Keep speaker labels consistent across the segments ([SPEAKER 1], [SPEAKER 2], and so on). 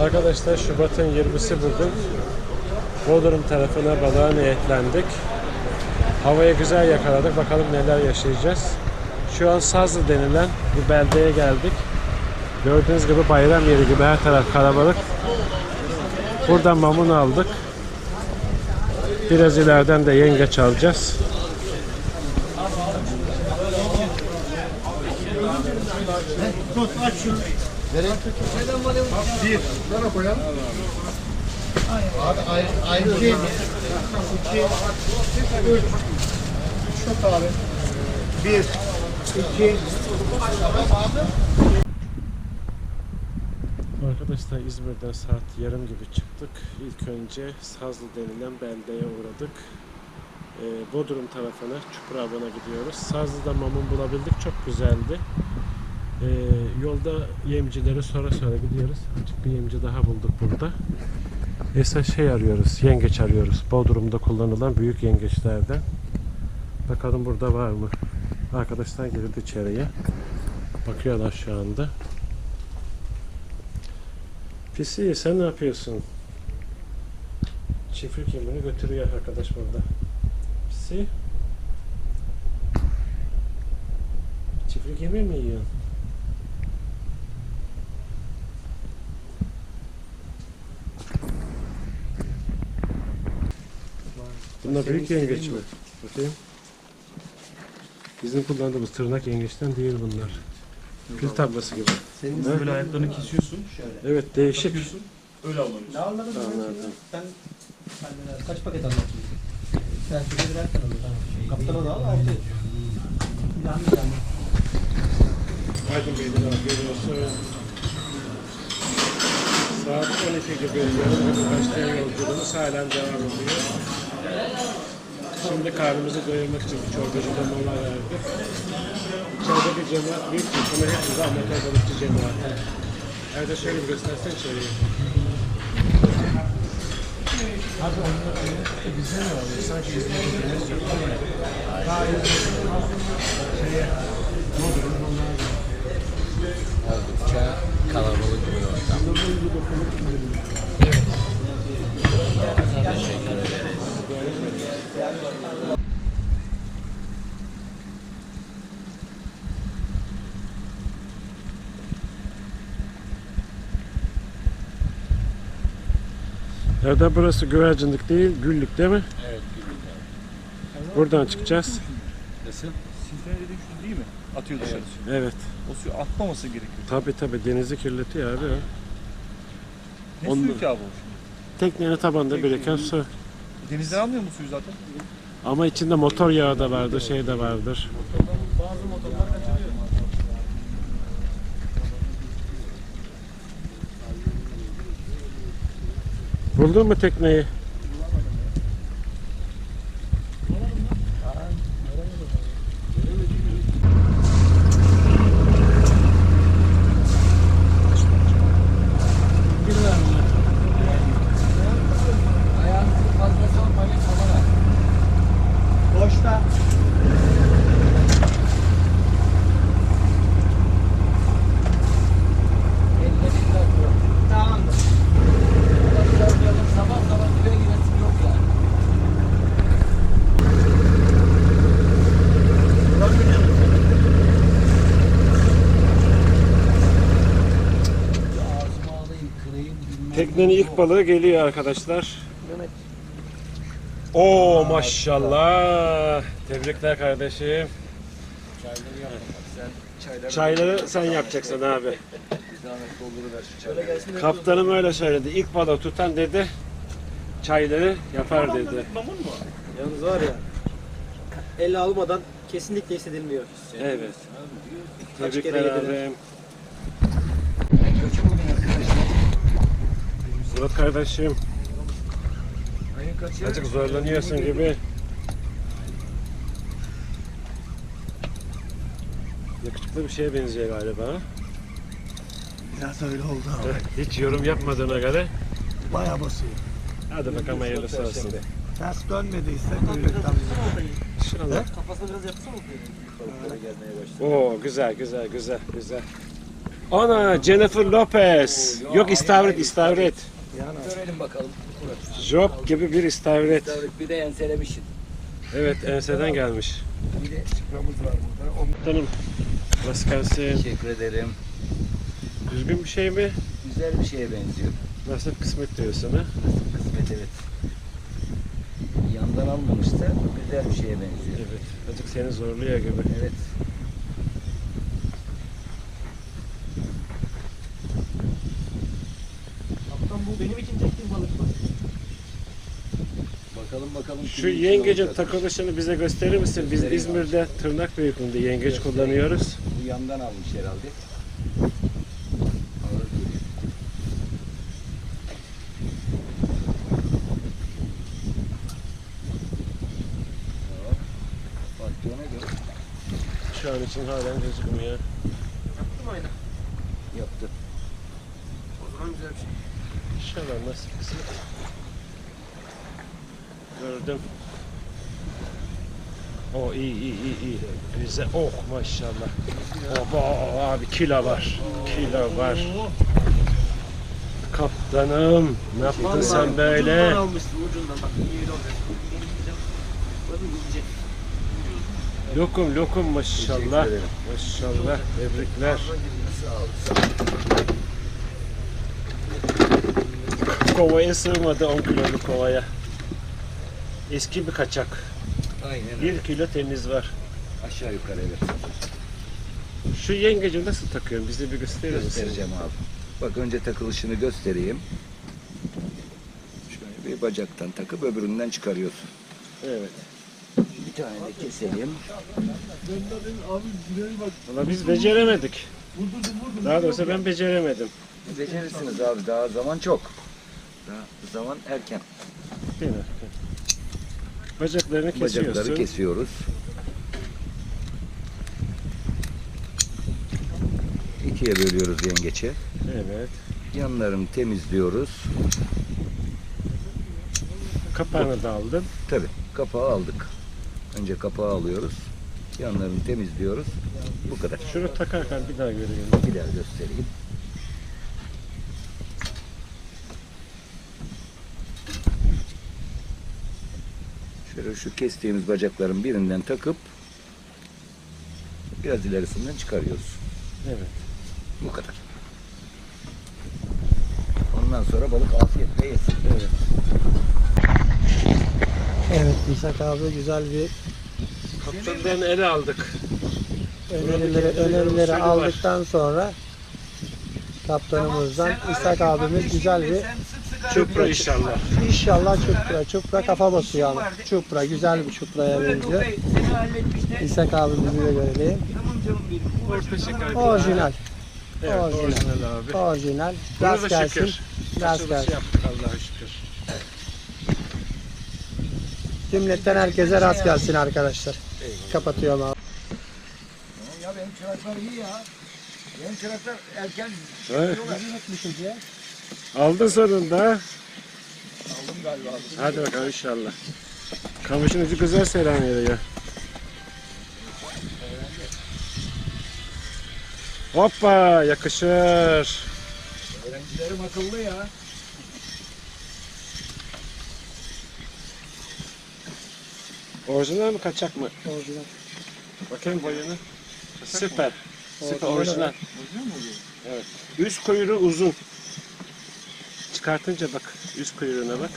[SPEAKER 1] Arkadaşlar Şubat'ın 20'si bugün. Bodrum tarafına balığa niyetlendik. Havayı güzel yakaladık. Bakalım neler yaşayacağız. Şu an Sazlı denilen bir beldeye geldik. Gördüğünüz gibi bayram yeri gibi her taraf kalabalık. Buradan mamun aldık. Biraz ileriden de yengeç alacağız.
[SPEAKER 2] İki.
[SPEAKER 1] Arkadaşlar İzmir'den saat yarım gibi çıktık. İlk önce Sazlı denilen beldeye uğradık. Ee, Bodrum tarafına, Çukurava'na gidiyoruz. Sazlı'da mamun bulabildik. Çok güzeldi. Ee, yolda yemcileri sonra sonra gidiyoruz. Açık bir yemci daha bulduk burada. Esas şey arıyoruz, yengeç arıyoruz. Bodrum'da kullanılan büyük yengeçlerden. Bakalım burada var mı? Arkadaşlar girdi içeriye. Bakıyorlar şu anda. Pisi sen ne yapıyorsun? Çiftlik yemini götürüyor arkadaş burada. Pisi. Çiftlik yemi mi yiyorsun? Bunlar büyük yengeç mi? Bakayım. Bizim kullandığımız tırnak yengeçten değil bunlar. Pil tablası gibi.
[SPEAKER 3] Senin
[SPEAKER 1] Ne?
[SPEAKER 3] böyle ayaklarını kesiyorsun.
[SPEAKER 1] Evet değişik.
[SPEAKER 3] Takıyorsun. Öyle alıyorsun.
[SPEAKER 4] Ne anladın. Sen kaç paket anlattın? Sen şuraya girerken alır. Kaptana da al altı.
[SPEAKER 1] Aydın Bey'den görüyorsun. Saat 12 gibi gibi başlayan yolculuğumuz halen devam ediyor. Şimdi karnımızı doyurmak için bir çorbacıda mola verdik. İçeride bir cemaat büyük bir ama hepsi de amatör balıkçı cemaati. Evde şöyle bir göstersen içeriye. Abi onlar bizde mi oluyor? Sanki bizde bir yok. Daha iyi. Şeye, Bodrum onlar
[SPEAKER 5] Oldukça kalabalık bir ortam. Teşekkür ederim.
[SPEAKER 1] Evde burası güvercinlik değil, güllük değil mi?
[SPEAKER 5] Evet, güzel.
[SPEAKER 1] Buradan çıkacağız.
[SPEAKER 5] Nasıl?
[SPEAKER 3] Siltene dediğin şu değil mi? Atıyor dışarı suyu.
[SPEAKER 1] Evet.
[SPEAKER 3] O suyu atmaması gerekiyor.
[SPEAKER 1] Tabi tabi denizi kirletiyor abi. o.
[SPEAKER 3] Ne
[SPEAKER 1] Ondan-
[SPEAKER 3] suyu ki abi o şimdi?
[SPEAKER 1] Teknenin tabanda biriken su.
[SPEAKER 3] Denizden almıyor mu suyu zaten?
[SPEAKER 1] Ama içinde motor yağı da vardır, şey de vardır.
[SPEAKER 4] Bazı motorlar
[SPEAKER 1] Buldun mu tekneyi? Teknenin ilk balığı geliyor arkadaşlar. Oo maşallah. Tebrikler kardeşim. Çayları sen yapacaksın abi. Kaptanım öyle söyledi. İlk balığı tutan dedi. Çayları yapar dedi.
[SPEAKER 3] Mamun mu?
[SPEAKER 4] Yalnız var ya, elle almadan kesinlikle hissedilmiyor.
[SPEAKER 1] Evet.
[SPEAKER 4] Kaç kere
[SPEAKER 1] Tebrikler
[SPEAKER 4] yediler.
[SPEAKER 1] abim. Murat kardeşim. Azıcık zorlanıyorsun gibi. Yakışıklı bir şeye benziyor galiba.
[SPEAKER 2] Biraz öyle oldu ama.
[SPEAKER 1] Hiç yorum yapmadığına göre.
[SPEAKER 2] Baya basıyor.
[SPEAKER 1] Hadi bakalım hayırlısı olsun.
[SPEAKER 2] Ters dönmediyse kuyruktan.
[SPEAKER 1] İnşallah.
[SPEAKER 4] Kafasına biraz yapsana.
[SPEAKER 1] Oo güzel güzel güzel güzel. Ana Jennifer Lopez. Yok istavrit istavrit.
[SPEAKER 5] Görelim bakalım.
[SPEAKER 1] Job gibi bir istavrit.
[SPEAKER 5] Bir de enselemişsin.
[SPEAKER 1] Evet enseden gelmiş.
[SPEAKER 5] Bir de çıpramız var burada.
[SPEAKER 1] Tanım. Nasıl gelsin?
[SPEAKER 5] Teşekkür ederim.
[SPEAKER 1] Düzgün bir şey mi?
[SPEAKER 5] Güzel bir şeye benziyor.
[SPEAKER 1] Nasip kısmet diyorsun ha?
[SPEAKER 5] Kısmet evet. Yandan almamış da güzel bir şeye benziyor.
[SPEAKER 1] Evet. Azıcık seni zorluyor gibi.
[SPEAKER 5] Evet.
[SPEAKER 4] Kaptan bu benim için çektiğim balık mı?
[SPEAKER 5] Bakalım.
[SPEAKER 1] Şu yengecin takılışını bize gösterir misin? Biz. İzmir'de tırnak büyüklüğünde yengeç kullanıyoruz.
[SPEAKER 5] Bu yandan almış herhalde.
[SPEAKER 1] Şu an için halen gözükmüyor.
[SPEAKER 5] yaptı.
[SPEAKER 1] İnşallah nasip kısmet. Gördüm. O iyi iyi iyi iyi. Bize oh maşallah. Baba abi kilo var. Kilo var. Kaptanım ne yaptın sen böyle? Lokum lokum maşallah. Maşallah. Tebrikler. Kovaya sığmadı 10 kiloluk kovaya. Eski bir kaçak.
[SPEAKER 5] Aynen öyle.
[SPEAKER 1] 1 kilo temiz var.
[SPEAKER 5] Aşağı yukarı evet.
[SPEAKER 1] Şu yengeci nasıl takıyorsun? Bize bir gösterir misin?
[SPEAKER 5] Göstereceğim abi. Bak önce takılışını göstereyim. Şöyle bir bacaktan takıp öbüründen çıkarıyorsun.
[SPEAKER 1] Evet.
[SPEAKER 5] Bir tane de keselim.
[SPEAKER 1] Valla biz beceremedik. Daha doğrusu ben beceremedim.
[SPEAKER 5] Becerirsiniz abi daha zaman çok. Daha zaman erken.
[SPEAKER 1] Bacaklarını kesiyorsun.
[SPEAKER 5] Bacakları kesiyoruz. İkiye bölüyoruz yengeçe.
[SPEAKER 1] Evet.
[SPEAKER 5] Yanlarını temizliyoruz.
[SPEAKER 1] Kapağını da aldın.
[SPEAKER 5] Tabi kapağı aldık. Önce kapağı alıyoruz. Yanlarını temizliyoruz. Bu kadar.
[SPEAKER 1] Şunu takarken bir daha göreyim.
[SPEAKER 5] Bir daha göstereyim. Şöyle şu kestiğimiz bacakların birinden takıp biraz ilerisinden çıkarıyoruz.
[SPEAKER 1] Evet.
[SPEAKER 5] Bu kadar. Ondan sonra balık afiyetle yesin.
[SPEAKER 1] Evet.
[SPEAKER 2] Evet İshak abi güzel bir
[SPEAKER 1] Kaptandan ele aldık.
[SPEAKER 2] önerileri, önerileri aldıktan sonra kaptanımızdan İshak abimiz güzel bir
[SPEAKER 1] Çupra inşallah.
[SPEAKER 2] İnşallah çupra. Çupra kafa basıyor ama. Çupra güzel bir çupraya benziyor. İshak abimizi de görelim.
[SPEAKER 1] Orta şeker.
[SPEAKER 2] Orijinal.
[SPEAKER 1] Evet,
[SPEAKER 2] Orijinal.
[SPEAKER 1] orijinal abi.
[SPEAKER 2] Orijinal.
[SPEAKER 1] Da
[SPEAKER 2] gelsin.
[SPEAKER 1] Açılışı
[SPEAKER 2] gelsin.
[SPEAKER 1] Allah'a şükür.
[SPEAKER 2] Cümletten herkese rast gelsin arkadaşlar. Kapatıyorum abi.
[SPEAKER 5] Ya benim çıraklar iyi ya. Benim çıraklar erken
[SPEAKER 1] Evet. Aldın sonunda.
[SPEAKER 5] aldım galiba.
[SPEAKER 1] Hadi bakalım inşallah. Kamışın ucu güzel selam veriyor. Hoppa yakışır.
[SPEAKER 5] Öğrencilerim akıllı ya.
[SPEAKER 1] Orijinal mi kaçak mı?
[SPEAKER 2] Orijinal.
[SPEAKER 1] Bakayım boyunu. Süper. Süper
[SPEAKER 2] Orijinal
[SPEAKER 1] orijinal. Evet. Üst kuyruğu uzun. Çıkartınca bak üst kuyruğuna bak.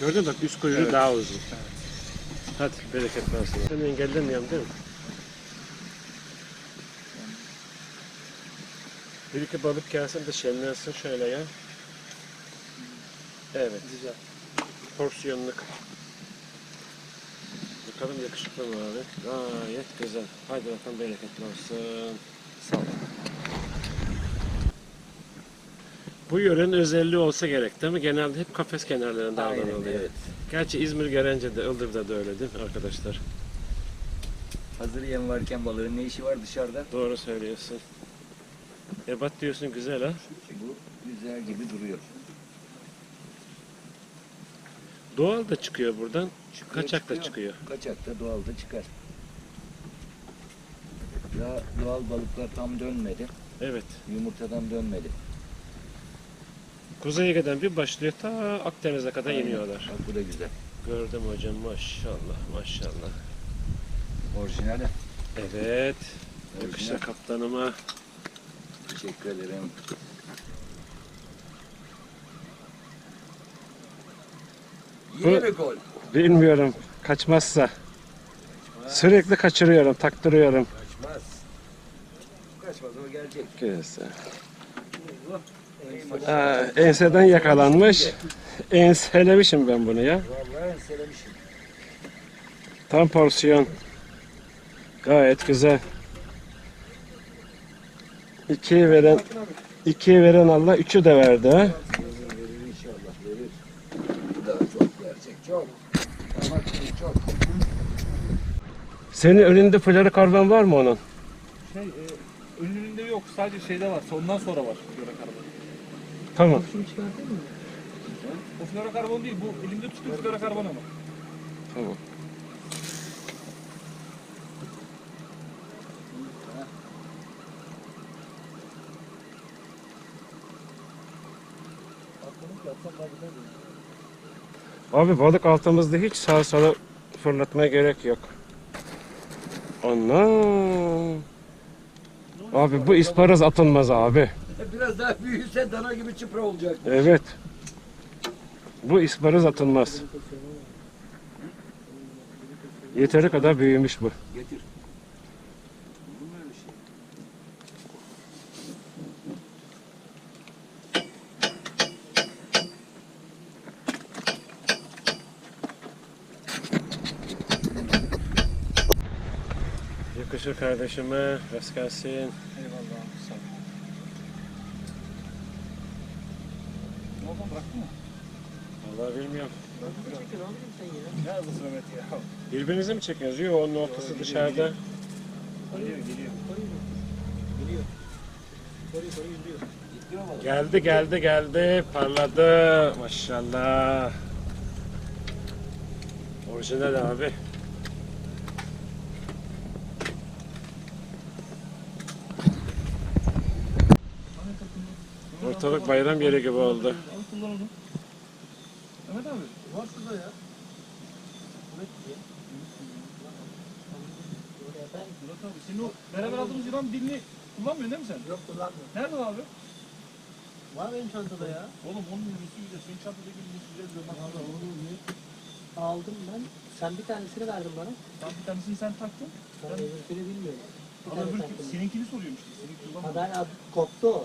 [SPEAKER 1] Gördün mü bak üst kuyruğu daha uzun. Hadi bereketli olsun. Seni engellemiyorum değil mi? Bir iki balık gelsin de şenlensin şöyle ya. Evet. Güzel. Porsiyonluk. Bakalım yakışıklı mı abi? Gayet güzel. Hadi bakalım bereketli olsun. Sağ ol. Bu yörenin özelliği olsa gerek değil mi? Genelde hep kafes kenarlarında
[SPEAKER 5] Aynen
[SPEAKER 1] avlanılıyor.
[SPEAKER 5] evet.
[SPEAKER 1] Gerçi İzmir Gerence de Ildır'da da öyle değil mi arkadaşlar?
[SPEAKER 5] Hazır yem varken balığın ne işi var dışarıda?
[SPEAKER 1] Doğru söylüyorsun. Ebat diyorsun güzel ha.
[SPEAKER 5] Bu güzel gibi duruyor.
[SPEAKER 1] Doğal da çıkıyor buradan.
[SPEAKER 5] Çıkıyor,
[SPEAKER 1] Kaçak da
[SPEAKER 5] çıkıyor.
[SPEAKER 1] çıkıyor.
[SPEAKER 5] Kaçak da doğal da çıkar. Ya doğal balıklar tam dönmedi.
[SPEAKER 1] Evet.
[SPEAKER 5] Yumurtadan dönmedi.
[SPEAKER 1] Kuzey Ege'den bir başlıyor ta Akdeniz'e kadar iniyorlar.
[SPEAKER 5] Bak bu da güzel.
[SPEAKER 1] Gördüm hocam maşallah maşallah.
[SPEAKER 5] Orijinali.
[SPEAKER 1] Evet. Yakışır kaptanıma.
[SPEAKER 5] Teşekkür ederim. Yine mi gol?
[SPEAKER 1] Bilmiyorum kaçmazsa. Sürekli kaçırıyorum, taktırıyorum.
[SPEAKER 5] Kaçmaz. Kaçmaz o gelecek.
[SPEAKER 1] Güzel. Aa, enseden yakalanmış. Enselemişim ben bunu ya.
[SPEAKER 5] Vallahi enselemişim.
[SPEAKER 1] Tam porsiyon. Gayet güzel. İkiyi veren ikiyi veren Allah üçü de verdi ha.
[SPEAKER 5] Verir inşallah verir. Bu da çok verecek çok. Ama çok.
[SPEAKER 1] Senin önünde florokarbon var mı onun?
[SPEAKER 3] Şey, e, önünde yok. Sadece şeyde var. Sondan sonra var florokarbon.
[SPEAKER 1] Tamam.
[SPEAKER 3] O florokarbon değil. Bu elimde tuttuğum florokarbon ama.
[SPEAKER 1] Tamam. Abi balık altımızda hiç sağa sola fırlatmaya gerek yok. Anam. Abi bu isparoz atılmaz abi.
[SPEAKER 5] Biraz daha büyüse dana gibi çıpra olacak.
[SPEAKER 1] Evet. Bu isparoz atılmaz. Yeteri kadar büyümüş bu.
[SPEAKER 5] Getir.
[SPEAKER 1] Yakışır kardeşime. Rast gelsin.
[SPEAKER 3] Eyvallah. Sağ ol. Ne oldu? Bıraktın mı?
[SPEAKER 1] Vallahi bilmiyorum.
[SPEAKER 3] Ne hızlısı Mehmet ya.
[SPEAKER 1] Birbirinizi mi çekiyorsunuz? Yok onun ortası dışarıda.
[SPEAKER 3] Geliyor geliyor.
[SPEAKER 1] Geldi geldi geldi. Parladı. Maşallah. Orijinal abi. Ortalık bayram yeri gibi oldu.
[SPEAKER 3] Mehmet abi.
[SPEAKER 4] Var şurada ya.
[SPEAKER 3] Murat abi senin o beraber aldığımız yılan dilini kullanmıyorsun değil mi sen?
[SPEAKER 4] Yok kullanmıyorum.
[SPEAKER 3] Nerede abi?
[SPEAKER 4] Var benim çantada ya.
[SPEAKER 3] Oğlum onun yüzü güzel. Senin çantadaki yüzü güzel diyorum. Bak,
[SPEAKER 4] Valla onu bir aldım ben. Sen bir tanesini verdin bana.
[SPEAKER 3] Tam bir tanesini sen taktın.
[SPEAKER 4] Ben öbürkünü bilmiyorum. Bir
[SPEAKER 3] Ama
[SPEAKER 4] tane
[SPEAKER 3] öbür
[SPEAKER 4] taktım.
[SPEAKER 3] seninkini soruyorum işte. Senin
[SPEAKER 4] Ha ben koptu o.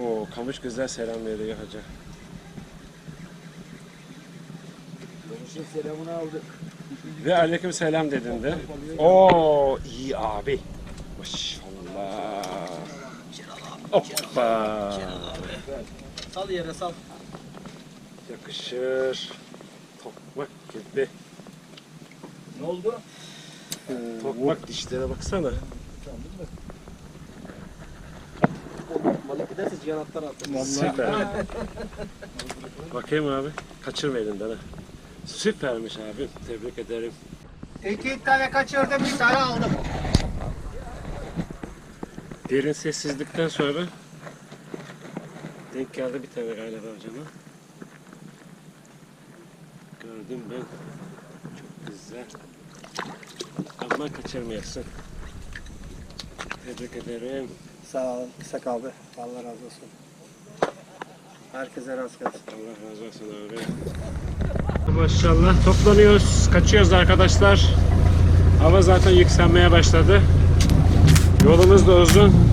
[SPEAKER 1] Oo, kamış güzel selam veriyor hacı.
[SPEAKER 5] Konuşun selamını aldık.
[SPEAKER 1] Ve aleyküm selam dedin de. Oo iyi abi. Maşallah. Hoppa.
[SPEAKER 4] Sal yere sal.
[SPEAKER 1] Yakışır. Tokmak gibi.
[SPEAKER 5] Ne oldu?
[SPEAKER 1] Tokmak dişlere baksana.
[SPEAKER 4] Balık giderse cihanattan atlar.
[SPEAKER 1] Süper. Bakayım abi. Kaçırma elinden ha. Süpermiş abi. Tebrik ederim.
[SPEAKER 2] İki tane kaçırdım, bir tane aldım.
[SPEAKER 1] Derin sessizlikten sonra denk geldi bir tane galiba hocama. Gördüm ben. Çok güzel. Aman kaçırmayasın. Tebrik ederim.
[SPEAKER 2] Sağ ol İshak abi. Allah razı olsun. Herkese rast gelsin.
[SPEAKER 1] Allah razı olsun abi. Maşallah toplanıyoruz, kaçıyoruz arkadaşlar. Hava zaten yükselmeye başladı. Yolumuz da uzun.